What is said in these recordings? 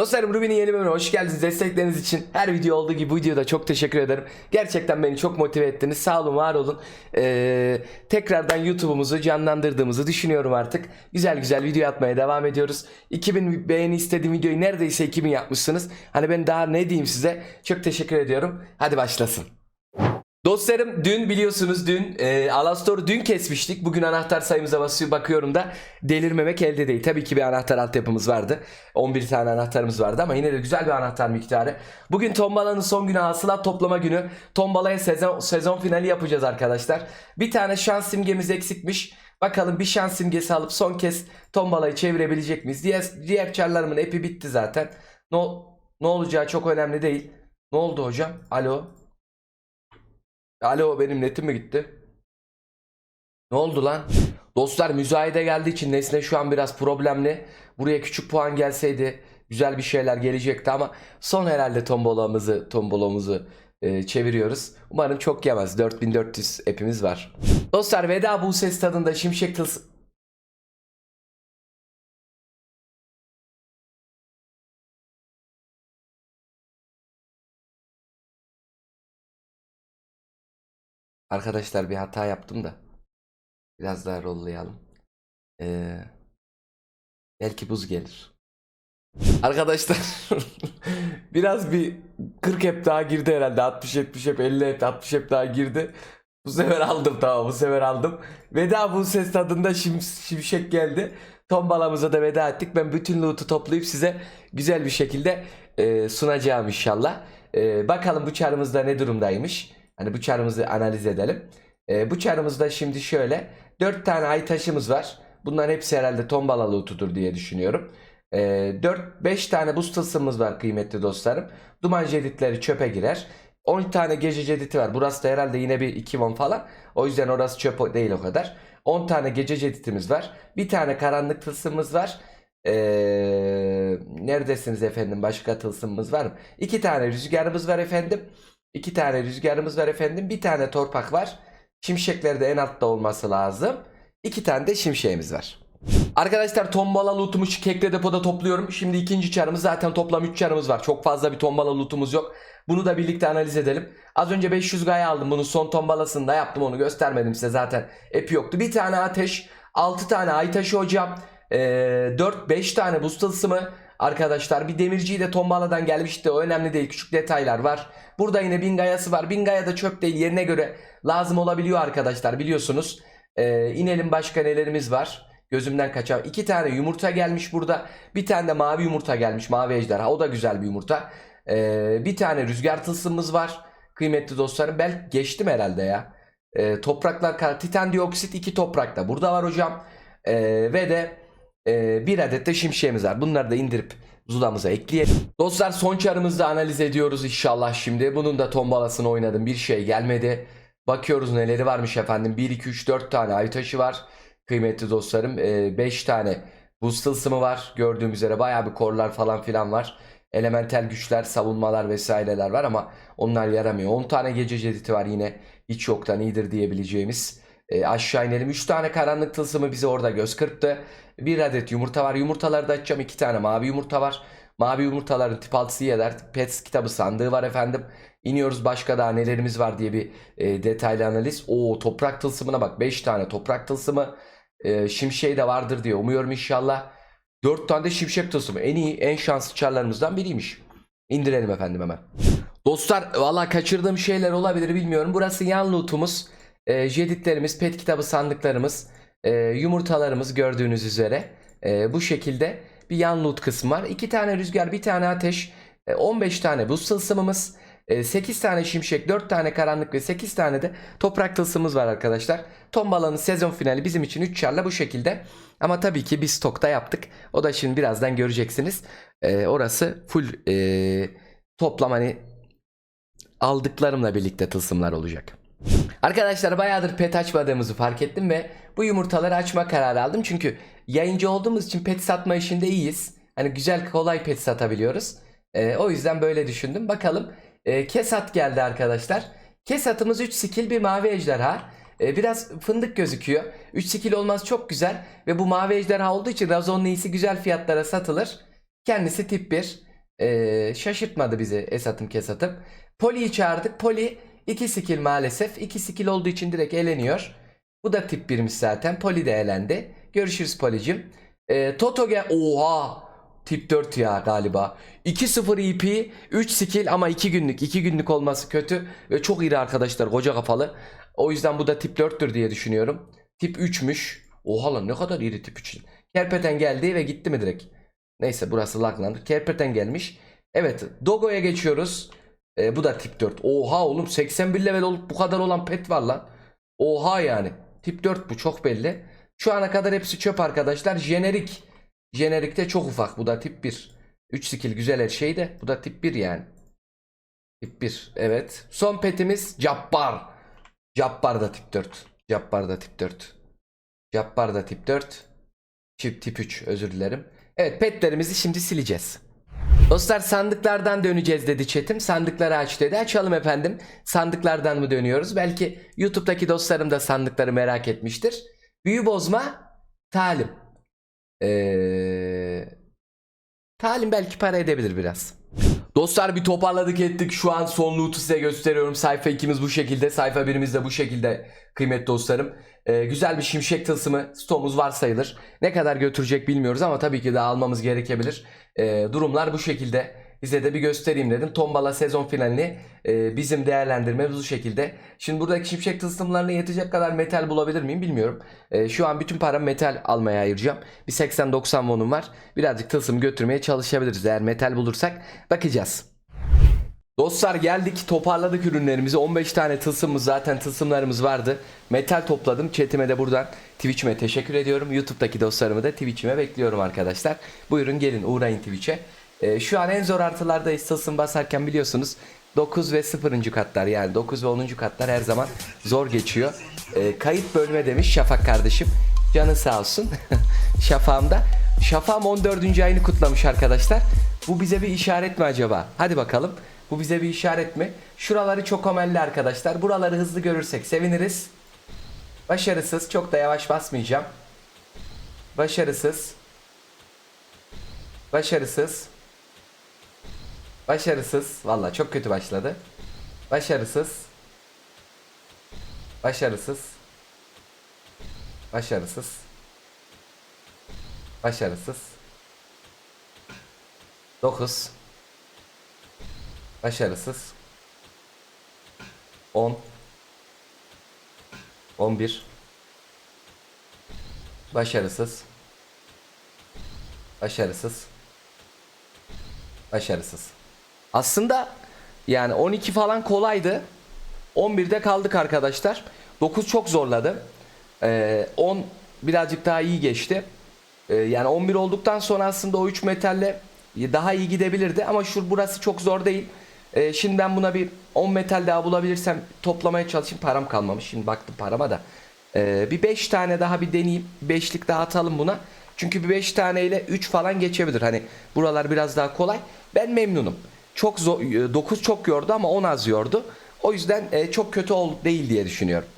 Dostlarım Ruby'nin yeni bölümüne hoş geldiniz. Destekleriniz için her video olduğu gibi bu videoda çok teşekkür ederim. Gerçekten beni çok motive ettiniz. Sağ olun, var olun. Ee, tekrardan YouTube'umuzu canlandırdığımızı düşünüyorum artık. Güzel güzel video atmaya devam ediyoruz. 2000 beğeni istediğim videoyu neredeyse 2000 yapmışsınız. Hani ben daha ne diyeyim size? Çok teşekkür ediyorum. Hadi başlasın. Dostlarım dün biliyorsunuz dün e, Alastor'u dün kesmiştik. Bugün anahtar sayımıza basıyor bakıyorum da delirmemek elde değil. Tabii ki bir anahtar altyapımız vardı. 11 tane anahtarımız vardı ama yine de güzel bir anahtar miktarı. Bugün tombalanın son günü hasılat toplama günü. Tombalaya sezon, sezon finali yapacağız arkadaşlar. Bir tane şans simgemiz eksikmiş. Bakalım bir şans simgesi alıp son kez tombalayı çevirebilecek miyiz? Diğer, diğer çarlarımın epi bitti zaten. Ne, ne olacağı çok önemli değil. Ne oldu hocam? Alo. Alo benim netim mi gitti? Ne oldu lan? Dostlar müzayede geldiği için Nesne şu an biraz problemli. Buraya küçük puan gelseydi güzel bir şeyler gelecekti ama son herhalde tombolamızı tombolamızı e, çeviriyoruz. Umarım çok yemez. 4400 epimiz var. Dostlar veda bu ses tadında şimşek tılsı... Arkadaşlar bir hata yaptım da. Biraz daha rollayalım. Ee, belki buz gelir. Arkadaşlar biraz bir 40 hep daha girdi herhalde. 60 70 hep 50 hep 60 hep daha girdi. Bu sefer aldım tamam bu sefer aldım. Veda bu ses tadında şim, şimşek geldi. Tombalamıza da veda ettik. Ben bütün loot'u toplayıp size güzel bir şekilde e, sunacağım inşallah. E, bakalım bu çarımızda ne durumdaymış. Hani bu çarımızı analiz edelim. E, bu çarımızda şimdi şöyle 4 tane ay taşımız var. Bunların hepsi herhalde tombala loot'udur diye düşünüyorum. E, 4-5 tane buz tılsımımız var kıymetli dostlarım. Duman jeditleri çöpe girer. 10 tane gece cediti var. Burası da herhalde yine bir 2 won falan. O yüzden orası çöp değil o kadar. 10 tane gece ceditimiz var. Bir tane karanlık tılsımımız var. Ee, neredesiniz efendim? Başka tılsımımız var mı? İki tane rüzgarımız var efendim. İki tane rüzgarımız var efendim. Bir tane torpak var. Şimşekleri de en altta olması lazım. İki tane de şimşeğimiz var. Arkadaşlar tombala lootumu şu kekle depoda topluyorum. Şimdi ikinci çarımız zaten toplam 3 çarımız var. Çok fazla bir tombala lootumuz yok. Bunu da birlikte analiz edelim. Az önce 500 gaya aldım. Bunun son tombalasını da yaptım onu göstermedim size zaten. Epi yoktu. Bir tane ateş. 6 tane ay taşı hocam. Ee, 4-5 tane buz tılsımı. Arkadaşlar bir demirciyi de tombaladan gelmişti. O önemli değil. Küçük detaylar var. Burada yine bin gayası var. Bin gaya da çöp değil. Yerine göre lazım olabiliyor arkadaşlar. Biliyorsunuz. Ee, inelim başka nelerimiz var. Gözümden kaçan. iki tane yumurta gelmiş burada. Bir tane de mavi yumurta gelmiş. Mavi ejderha. O da güzel bir yumurta. Ee, bir tane rüzgar tılsımımız var. Kıymetli dostlarım. Belki geçtim herhalde ya. Ee, topraklar. Titan dioksit iki toprakta. Burada var hocam. Ee, ve de e, bir adet de şimşeğimiz var. Bunları da indirip zulamıza ekleyelim. Dostlar son çarımızda analiz ediyoruz inşallah şimdi. Bunun da tombalasını oynadım. Bir şey gelmedi. Bakıyoruz neleri varmış efendim. 1, 2, 3, 4 tane ay taşı var. Kıymetli dostlarım. 5 tane buz tılsımı var. Gördüğüm üzere bayağı bir korlar falan filan var. Elementel güçler, savunmalar vesaireler var ama onlar yaramıyor. 10 tane gece cediti var yine. Hiç yoktan iyidir diyebileceğimiz. E, aşağı inelim. 3 tane karanlık tılsımı bizi orada göz kırptı. Bir adet yumurta var. Yumurtaları da açacağım. 2 tane mavi yumurta var. Mavi yumurtaların tip 6'sı yer. Pets kitabı sandığı var efendim. İniyoruz başka daha nelerimiz var diye bir e, detaylı analiz. O toprak tılsımına bak 5 tane toprak tılsımı. E, şimşeği de vardır diye umuyorum inşallah. 4 tane de şimşek tılsımı. En iyi en şanslı çarlarımızdan biriymiş. İndirelim efendim hemen. Dostlar valla kaçırdığım şeyler olabilir bilmiyorum. Burası yan lootumuz. E, jeditlerimiz, pet kitabı sandıklarımız, e, yumurtalarımız gördüğünüz üzere. E, bu şekilde bir yan loot kısmı var. 2 tane rüzgar, bir tane ateş, e, 15 tane buz tılsımımız. 8 tane şimşek, 4 tane karanlık ve 8 tane de toprak tılsımımız var arkadaşlar. Tombalanın sezon finali bizim için 3 çarla bu şekilde. Ama tabii ki biz stokta yaptık. O da şimdi birazdan göreceksiniz. Ee, orası full ee, toplam hani aldıklarımla birlikte tılsımlar olacak. Arkadaşlar bayağıdır pet açmadığımızı fark ettim ve bu yumurtaları açma kararı aldım. Çünkü yayıncı olduğumuz için pet satma işinde iyiyiz. Hani güzel kolay pet satabiliyoruz. Ee, o yüzden böyle düşündüm. Bakalım e, Kesat geldi arkadaşlar. Kesat'ımız 3 skill bir mavi ejderha. E, biraz fındık gözüküyor. 3 skill olmaz çok güzel. Ve bu mavi ejderha olduğu için Razon'un iyisi güzel fiyatlara satılır. Kendisi tip 1. Ee, şaşırtmadı bizi Esat'ım Kesat'ım. Poli'yi çağırdık. Poli 2 skill maalesef. 2 skill olduğu için direkt eleniyor. Bu da tip 1'miş zaten. Poli de elendi. Görüşürüz Poli'cim. Ee, Toto. Oha! Tip 4 ya galiba. 2-0 EP, 3 skill ama 2 günlük. 2 günlük olması kötü. Ve çok iri arkadaşlar. Koca kafalı. O yüzden bu da tip 4'tür diye düşünüyorum. Tip 3'müş. Oha lan ne kadar iri tip 3'ün. Kerpeten geldi ve gitti mi direkt? Neyse burası laglandı. Kerpeten gelmiş. Evet Dogo'ya geçiyoruz. Ee, bu da tip 4. Oha oğlum 81 level olup bu kadar olan pet var lan. Oha yani. Tip 4 bu çok belli. Şu ana kadar hepsi çöp arkadaşlar. Jenerik. Jenerikte çok ufak. Bu da tip 1. 3 skill güzel her şey de. Bu da tip 1 yani. Tip 1. Evet. Son petimiz Cabbar. Cabbar da tip 4. Cabbar da tip 4. Cabbar da tip 4. Çip tip 3 özür dilerim. Evet petlerimizi şimdi sileceğiz. Dostlar sandıklardan döneceğiz dedi chatim. Sandıkları aç dedi. Açalım efendim. Sandıklardan mı dönüyoruz? Belki YouTube'daki dostlarım da sandıkları merak etmiştir. Büyü bozma, talim. Ee, talim belki para edebilir biraz. Dostlar bir toparladık ettik. Şu an son loot'u size gösteriyorum. Sayfa 2'miz bu şekilde. Sayfa 1'imiz de bu şekilde kıymetli dostlarım. Ee, güzel bir şimşek tılsımı stoğumuz var sayılır. Ne kadar götürecek bilmiyoruz ama tabii ki daha almamız gerekebilir. Ee, durumlar bu şekilde. Size de bir göstereyim dedim. Tombala sezon finalini e, bizim değerlendirmemiz bu şekilde. Şimdi buradaki şimşek tılsımlarına yetecek kadar metal bulabilir miyim bilmiyorum. E, şu an bütün paramı metal almaya ayıracağım. Bir 80-90 wonum var. Birazcık tılsım götürmeye çalışabiliriz eğer metal bulursak. Bakacağız. Dostlar geldik toparladık ürünlerimizi 15 tane tılsımımız zaten tılsımlarımız vardı Metal topladım chatime de buradan Twitch'ime teşekkür ediyorum YouTube'daki dostlarımı da Twitch'ime bekliyorum arkadaşlar Buyurun gelin uğrayın Twitch'e Ee, Şu an en zor artılardayız tılsım basarken biliyorsunuz 9 ve 0. katlar yani 9 ve 10. katlar her zaman zor geçiyor Ee, Kayıt bölme demiş Şafak kardeşim Canı sağ olsun Şafağımda Şafağım 14. ayını kutlamış arkadaşlar Bu bize bir işaret mi acaba? Hadi bakalım bu bize bir işaret mi? Şuraları çok omelli arkadaşlar. Buraları hızlı görürsek seviniriz. Başarısız. Çok da yavaş basmayacağım. Başarısız. Başarısız. Başarısız. Valla çok kötü başladı. Başarısız. Başarısız. Başarısız. Başarısız. 9 Başarısız. 10 11 Başarısız. Başarısız. Başarısız. Aslında yani 12 falan kolaydı. 11'de kaldık arkadaşlar. 9 çok zorladı. Ee, 10 birazcık daha iyi geçti. Ee, yani 11 olduktan sonra aslında o 3 metalle daha iyi gidebilirdi ama şu burası çok zor değil. Ee, şimdi ben buna bir 10 metal daha bulabilirsem toplamaya çalışayım. Param kalmamış. Şimdi baktım parama da. Ee, bir 5 tane daha bir deneyeyim. 5'lik daha atalım buna. Çünkü bir 5 taneyle 3 falan geçebilir. Hani buralar biraz daha kolay. Ben memnunum. Çok zor, 9 çok yordu ama 10 az yordu. O yüzden e, çok kötü ol değil diye düşünüyorum.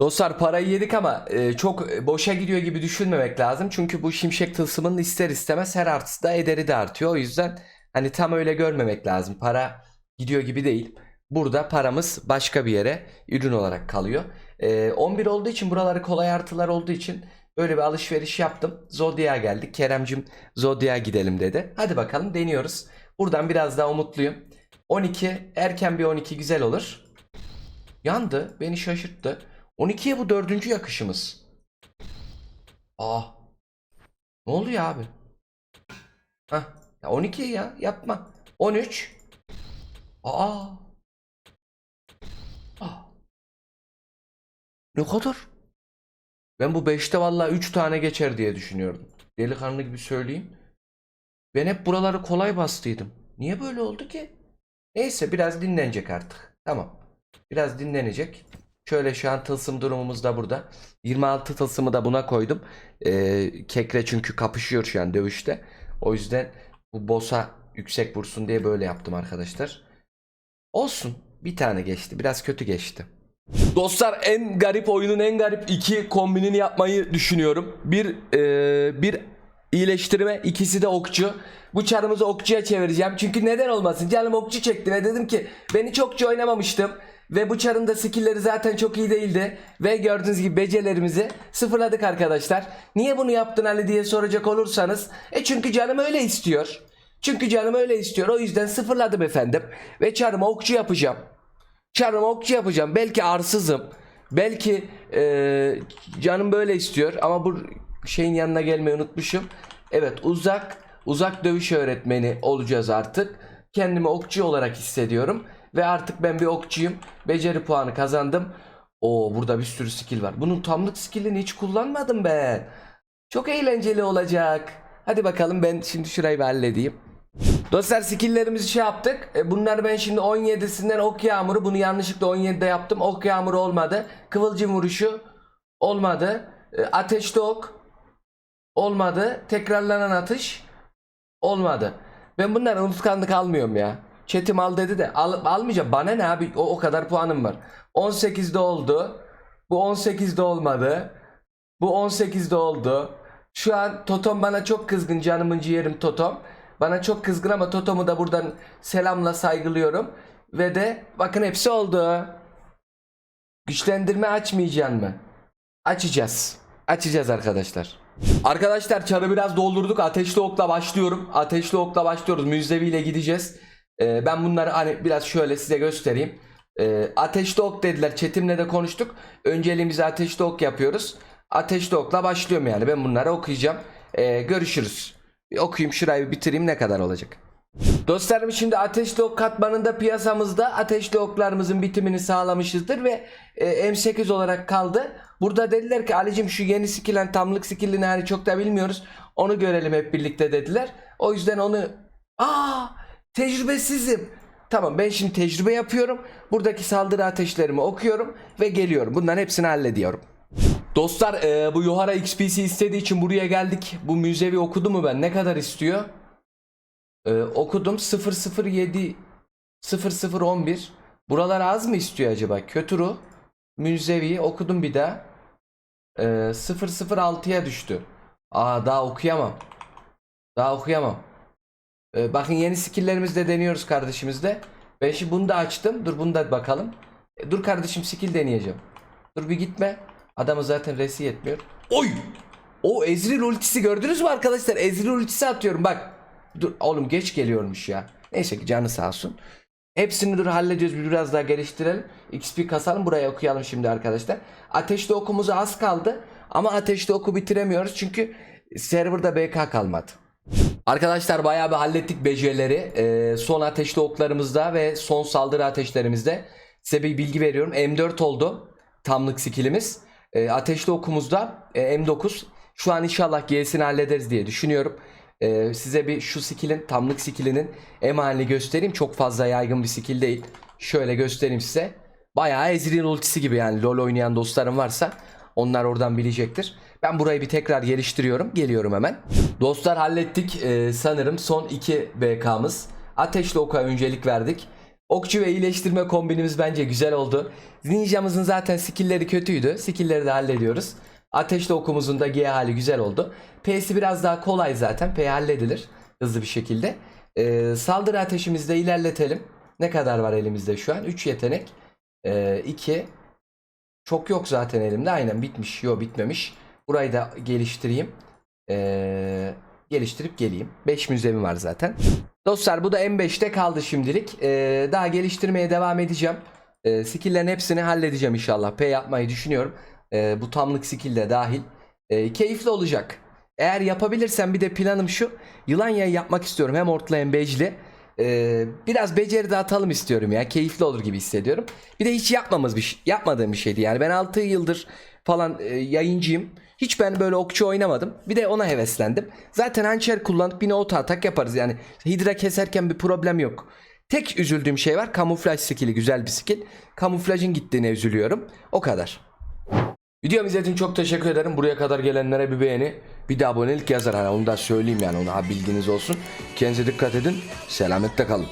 Dostlar parayı yedik ama e, çok boşa gidiyor gibi düşünmemek lazım. Çünkü bu şimşek tılsımının ister istemez her artısı da ederi de artıyor. O yüzden hani tam öyle görmemek lazım. Para gidiyor gibi değil. Burada paramız başka bir yere ürün olarak kalıyor. E, 11 olduğu için buraları kolay artılar olduğu için böyle bir alışveriş yaptım. Zodiac'a geldik. Keremcim Zodiac'a gidelim dedi. Hadi bakalım deniyoruz. Buradan biraz daha umutluyum. 12 erken bir 12 güzel olur. Yandı. Beni şaşırttı. 12'ye bu dördüncü yakışımız. Aa. Ne oluyor abi? Hah. Ya 12 ya yapma. 13. Aa. Aa. Ne kadar? Ben bu 5'te vallahi 3 tane geçer diye düşünüyordum. Delikanlı gibi söyleyeyim. Ben hep buraları kolay bastıydım. Niye böyle oldu ki? Neyse biraz dinlenecek artık. Tamam. Biraz dinlenecek. Şöyle şu an tılsım durumumuz da burada. 26 tılsımı da buna koydum. Ee, kekre çünkü kapışıyor şu an dövüşte. O yüzden bu boss'a yüksek vursun diye böyle yaptım arkadaşlar. Olsun. Bir tane geçti. Biraz kötü geçti. Dostlar en garip oyunun en garip iki kombinini yapmayı düşünüyorum. Bir e, bir iyileştirme ikisi de okçu. Bu çarımızı okçuya çevireceğim. Çünkü neden olmasın? Canım okçu çekti ve dedim ki ben hiç okçu oynamamıştım. Ve bu çarın da skillleri zaten çok iyi değildi. Ve gördüğünüz gibi becerilerimizi sıfırladık arkadaşlar. Niye bunu yaptın Ali diye soracak olursanız. E çünkü canım öyle istiyor. Çünkü canım öyle istiyor. O yüzden sıfırladım efendim. Ve çarımı okçu yapacağım. Çarımı okçu yapacağım. Belki arsızım. Belki eee, canım böyle istiyor. Ama bu şeyin yanına gelmeyi unutmuşum. Evet uzak uzak dövüş öğretmeni olacağız artık. Kendimi okçu olarak hissediyorum. Ve artık ben bir okçuyum. Beceri puanı kazandım. Oo burada bir sürü skill var. Bunun tamlık skillini hiç kullanmadım ben. Çok eğlenceli olacak. Hadi bakalım ben şimdi şurayı bir halledeyim. Dostlar skilllerimizi şey yaptık. E, bunları ben şimdi 17'sinden ok yağmuru. Bunu yanlışlıkla 17'de yaptım. Ok yağmuru olmadı. Kıvılcım vuruşu olmadı. E, ateşli ok olmadı. Tekrarlanan atış olmadı. Ben bunları unutkanlık almıyorum ya. Çetim al dedi de al, almayacağım. Bana ne abi o, o kadar puanım var. 18'de oldu. Bu 18'de olmadı. Bu 18'de oldu. Şu an Totom bana çok kızgın canımın ciğerim Totom. Bana çok kızgın ama Totom'u da buradan selamla saygılıyorum. Ve de bakın hepsi oldu. Güçlendirme açmayacaksın mı? Açacağız. Açacağız arkadaşlar. Arkadaşlar çarı biraz doldurduk. Ateşli okla başlıyorum. Ateşli okla başlıyoruz. Müzeviyle gideceğiz. Ee, ben bunları hani biraz şöyle size göstereyim. Ee, ateşli ok dediler. Çetimle de konuştuk. Önceliğimizi ateşli ok yapıyoruz. Ateşli okla başlıyorum yani. Ben bunları okuyacağım. Ee, görüşürüz. Bir okuyayım şurayı bitireyim ne kadar olacak. Dostlarım şimdi ateşli ok katmanında piyasamızda ateşli oklarımızın bitimini sağlamışızdır ve e, M8 olarak kaldı. Burada dediler ki Ali'cim şu yeni skillen tamlık skillini hani çok da bilmiyoruz. Onu görelim hep birlikte dediler. O yüzden onu aa tecrübesizim. Tamam ben şimdi tecrübe yapıyorum. Buradaki saldırı ateşlerimi okuyorum ve geliyorum. Bunların hepsini hallediyorum. Dostlar e, bu Yohara XP'si istediği için buraya geldik. Bu müzevi okudu mu ben? Ne kadar istiyor? Ee, okudum 007 0011. Buralar az mı istiyor acaba? Kötürü Münzevi okudum bir daha. Ee, 006'ya düştü. Aa daha okuyamam. Daha okuyamam. Ee, bakın yeni skilllerimizi de deniyoruz kardeşimizle. Ben şimdi bunu da açtım. Dur bunu da bakalım. E, dur kardeşim skill deneyeceğim. Dur bir gitme. Adamı zaten resi yetmiyor. Oy! O Ezreal ultisi gördünüz mü arkadaşlar? Ezreal ultisi atıyorum bak. Dur oğlum geç geliyormuş ya. Neyse ki canı sağ olsun. Hepsini dur bir biraz daha geliştirelim. XP kasalım buraya okuyalım şimdi arkadaşlar. Ateşli okumuz az kaldı. Ama ateşli oku bitiremiyoruz çünkü serverda BK kalmadı. Arkadaşlar bayağı bir hallettik becerileri. Ee, son ateşli oklarımızda ve son saldırı ateşlerimizde size bir bilgi veriyorum. M4 oldu tamlık skillimiz. Ee, ateşli okumuzda e, M9. Şu an inşallah G'sini hallederiz diye düşünüyorum. Ee, size bir şu skillin tamlık skillinin emalini göstereyim. Çok fazla yaygın bir skill değil. Şöyle göstereyim size. Bayağı Ezreal ultisi gibi yani LoL oynayan dostlarım varsa onlar oradan bilecektir. Ben burayı bir tekrar geliştiriyorum. Geliyorum hemen. Dostlar hallettik. Ee, sanırım son 2 BK'mız. Ateşli oka öncelik verdik. Okçu ve iyileştirme kombinimiz bence güzel oldu. Ninja'mızın zaten skillleri kötüydü. Skillleri de hallediyoruz. Ateşli okumuzun da G hali güzel oldu. P'si biraz daha kolay zaten. P halledilir hızlı bir şekilde. Ee, saldırı ateşimizi de ilerletelim. Ne kadar var elimizde şu an? 3 yetenek. 2. Çok yok zaten elimde. Aynen bitmiş. Yok bitmemiş. Burayı da geliştireyim. Ee, geliştirip geleyim. 5 müzemi var zaten. Dostlar bu da M5'te kaldı şimdilik. Ee, daha geliştirmeye devam edeceğim. Ee, skill'lerin hepsini halledeceğim inşallah. P yapmayı düşünüyorum. Ee, bu tamlık skill de dahil. Ee, keyifli olacak. Eğer yapabilirsem bir de planım şu. Yılan yayı yapmak istiyorum. Hem ortlu hem bejli. Ee, biraz beceri de atalım istiyorum ya. Keyifli olur gibi hissediyorum. Bir de hiç yapmamız bir şey, yapmadığım bir şeydi. Yani ben 6 yıldır falan e, yayıncıyım. Hiç ben böyle okçu oynamadım. Bir de ona heveslendim. Zaten hançer kullanıp yine auto atak yaparız. Yani hidra keserken bir problem yok. Tek üzüldüğüm şey var. Kamuflaj skill'i güzel bir skill. Kamuflajın gittiğine üzülüyorum. O kadar. Videomu izlediğiniz için çok teşekkür ederim. Buraya kadar gelenlere bir beğeni, bir de abonelik yazar. Hani onu da söyleyeyim yani onu ha bilginiz olsun. Kendinize dikkat edin. Selametle kalın.